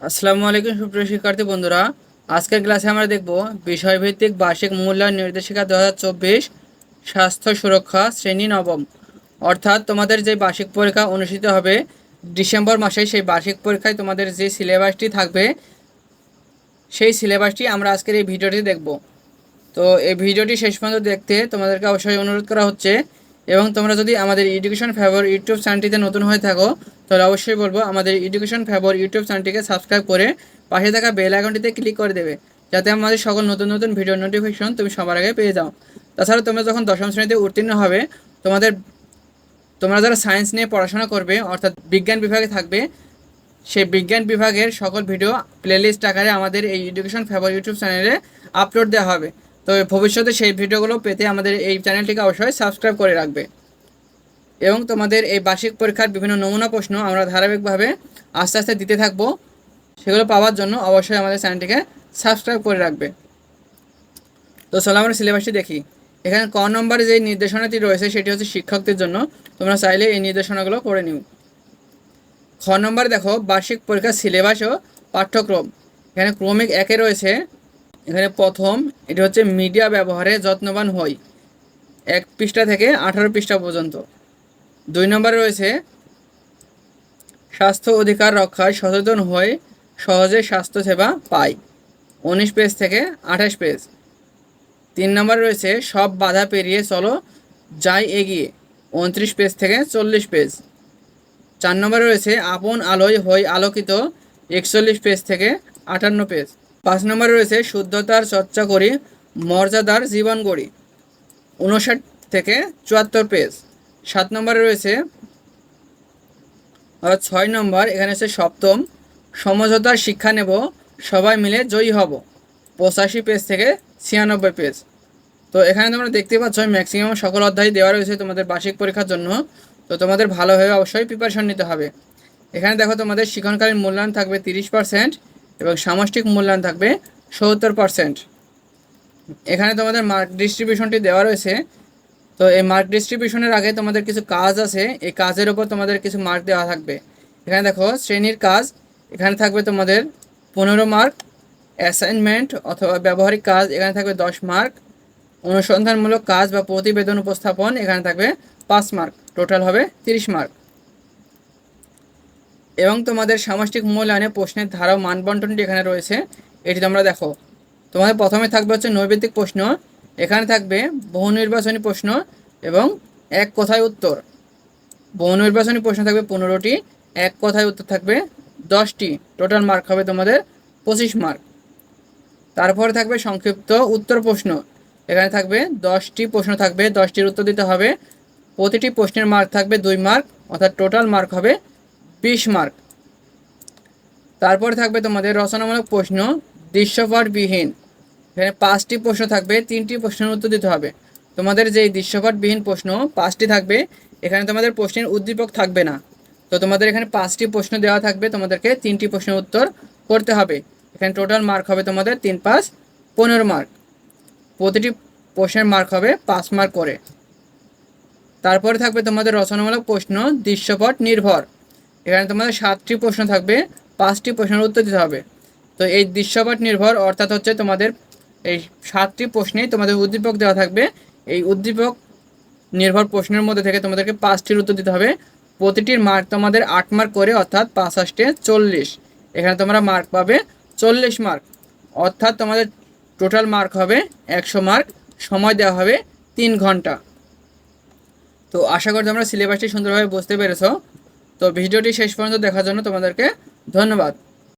আসসালামু আলাইকুম সুপ্রিয় শিক্ষার্থী বন্ধুরা। আজকের ক্লাসে আমরা দেখব বিষয়ভিত্তিক বার্ষিক মূল্যায়ন নির্দেশিকা দু হাজার চব্বিশ, স্বাস্থ্য সুরক্ষা, শ্রেণি নবম। অর্থাৎ তোমাদের যে বার্ষিক পরীক্ষা অনুষ্ঠিত হবে, ডিসেম্বর মাসে সেই বার্ষিক পরীক্ষায় তোমাদের যে সিলেবাসটি থাকবে, সেই সিলেবাসটি আমরা আজকের এই ভিডিওটি দেখব। তো এই ভিডিওটি শেষ পর্যন্ত দেখতে তোমাদেরকে অবশ্যই অনুরোধ করা হচ্ছে এবং তোমরা যদি আমাদের এডুকেশন ফেভর ইউটিউব চ্যানেলটিতে নতুন হয়ে থাকো, তাহলে অবশ্যই বলব আমাদের এডুকেশন ফেভর ইউটিউব চ্যানেলটিকে সাবস্ক্রাইব করে পাশে থাকা বেল আইকনটিতে ক্লিক করে দেবে, যাতে আমাদের সকল নতুন নতুন ভিডিও নোটিফিকেশন তুমি সবার আগে পেয়ে যাও। তাছাড়া তোমরা যখন দশম শ্রেণীতে উত্তীর্ণ হবে, তোমাদের, তোমরা যারা সায়েন্স নিয়ে পড়াশোনা করবে, অর্থাৎ বিজ্ঞান বিভাগে থাকবে, সেই বিজ্ঞান বিভাগের সকল ভিডিও প্লেলিস্ট আকারে আমাদের এই এডুকেশন ফেভার ইউটিউব চ্যানেলে আপলোড দেওয়া হবে। তো ভবিষ্যতে সেই ভিডিওগুলো পেতে আমাদের এই চ্যানেলটিকে অবশ্যই সাবস্ক্রাইব করে রাখবে। এবং তোমাদের এই বার্ষিক পরীক্ষার বিভিন্ন নমুনা প্রশ্ন আমরা ধারাবাহিকভাবে আস্তে আস্তে দিতে থাকব, সেগুলো পাওয়ার জন্য অবশ্যই আমাদের চ্যানেলটিকে সাবস্ক্রাইব করে রাখবে। তো চলো আমরা সিলেবাসটি দেখি। এখানে ক নম্বরে যে নির্দেশনাটি রয়েছে সেটি হচ্ছে শিক্ষকদের জন্য। তোমরা চাইলে এই নির্দেশনাগুলো করে নিও। খ নম্বরে দেখো, বার্ষিক পরীক্ষার সিলেবাস ও পাঠ্যক্রম। এখানে ক্রমিক একে রয়েছে। এখানে প্রথম, এটি হচ্ছে মিডিয়া ব্যবহারে যত্নবান হই। এক পৃষ্ঠা থেকে আঠারো পৃষ্ঠা পর্যন্ত। দুই নম্বরে রয়েছে, স্বাস্থ্য অধিকার রক্ষায় সচেতন হয়ে সহজে স্বাস্থ্যসেবা পাই। উনিশ পেজ থেকে আঠাশ পেজ। তিন নম্বরে রয়েছে, সব বাধা পেরিয়ে চলো, যাই এগিয়ে। উনত্রিশ পেজ থেকে চল্লিশ পেজ। চার নম্বরে রয়েছে, আপন আলোয় হই আলোকিত, একচল্লিশ পেজ থেকে আটান্ন পেজ। পাঁচ নম্বরে রয়েছে শুদ্ধতার চর্চা করি, মর্যাদার জীবন গড়ি। উনষাট থেকে চুয়াত্তর পেজ। সাত নম্বরে রয়েছে ছয় নম্বর, এখানে হচ্ছে সপ্তম, সমঝোতার শিক্ষা নেব, সবাই মিলে জয়ী হব। পঁচাশি পেজ থেকে ছিয়ানব্বই পেজ। তো এখানে তোমরা দেখতে পাচ্ছ ম্যাক্সিমাম সকল অধ্যায় দেওয়া রয়েছে তোমাদের বার্ষিক পরীক্ষার জন্য। তো তোমাদের ভালোভাবে অবশ্যই প্রিপারেশন নিতে হবে। এখানে দেখো তোমাদের শিক্ষণকালীন মূল্যায়ন থাকবে তিরিশ পার্সেন্ট এবং সামষ্টিক মূল্যায়ন থাকবে সত্তর পার্সেন্ট এখানে তোমাদের মার্ক ডিস্ট্রিবিউশনটি দেওয়া রয়েছে। তো এই মার্ক ডিস্ট্রিবিউশনের আগে তোমাদের কিছু কাজ আছে। এই কাজের ওপর তোমাদের কিছু মার্ক দেওয়া থাকবে। এখানে দেখো, শ্রেণির কাজ। এখানে থাকবে তোমাদের পনেরো মার্ক অ্যাসাইনমেন্ট অথবা ব্যবহারিক কাজ, এখানে থাকবে দশ মার্ক অনুসন্ধানমূলক কাজ বা প্রতিবেদন উপস্থাপন, এখানে থাকবে পাঁচ মার্ক টোটাল হবে তিরিশ মার্ক এবং তোমাদের সামষ্টিক মূল্যায়নে প্রশ্নের ধারা মানবন্টনটি এখানে রয়েছে। এটি তোমরা দেখো। তোমাদের প্রথমে থাকবে হচ্ছে নৈবেদিক প্রশ্ন। এখানে থাকবে বহু নির্বাচনী প্রশ্ন এবং এক কথায় উত্তর। বহু নির্বাচনী প্রশ্ন থাকবে পনেরোটি, এক কথায় উত্তর থাকবে দশটি। টোটাল মার্ক হবে তোমাদের পঁচিশ মার্ক তারপরে থাকবে সংক্ষিপ্ত উত্তর প্রশ্ন। এখানে থাকবে দশটি প্রশ্ন থাকবে, দশটির উত্তর দিতে হবে। প্রতিটি প্রশ্নের মার্ক থাকবে দুই মার্ক অর্থাৎ টোটাল মার্ক হবে বিশ মার্ক। তারপরে থাকবে তোমাদের রচনামূলক প্রশ্ন, দৃশ্যপটবিহীন। এখানে পাঁচটি প্রশ্ন থাকবে, তিনটি প্রশ্নের উত্তর দিতে হবে। তোমাদের যে দৃশ্যপটবিহীন প্রশ্ন, পাঁচটি থাকবে, এখানে তোমাদের প্রশ্নের উদ্দীপক থাকবে না। তো তোমাদের এখানে পাঁচটি প্রশ্ন দেওয়া থাকবে, তোমাদেরকে তিনটি প্রশ্নের উত্তর করতে হবে। এখানে টোটাল মার্ক হবে তোমাদের তিন পাঁচ পনেরো মার্ক। প্রতিটি প্রশ্নের মার্ক হবে পাঁচ মার্ক করে। তারপরে থাকবে তোমাদের রচনামূলক প্রশ্ন দৃশ্যপট নির্ভর এখানে তোমাদের সাতটি প্রশ্ন থাকবে, পাঁচটি প্রশ্নের উত্তর দিতে হবে। তো এই দৃশ্যপট নির্ভর, অর্থাৎ হচ্ছে তোমাদের এই সাতটি প্রশ্নেই তোমাদের উদ্দীপক দেওয়া থাকবে। এই উদ্দীপক নির্ভর প্রশ্নের মধ্যে থেকে তোমাদেরকে পাঁচটির উত্তর দিতে হবে। প্রতিটির মার্ক তোমাদের আট মার্ক করে, অর্থাৎ পাঁচ আষ্টে চল্লিশ। এখানে তোমরা মার্ক পাবে চল্লিশ মার্ক অর্থাৎ তোমাদের টোটাল মার্ক হবে একশো মার্ক সময় দেওয়া হবে তিন ঘণ্টা। তো আশা করি তোমরা সিলেবাসটি সুন্দরভাবে বুঝতে পেরেছ। তো ভিডিওটি শেষ পর্যন্ত দেখার জন্য তোমাদেরকে ধন্যবাদ।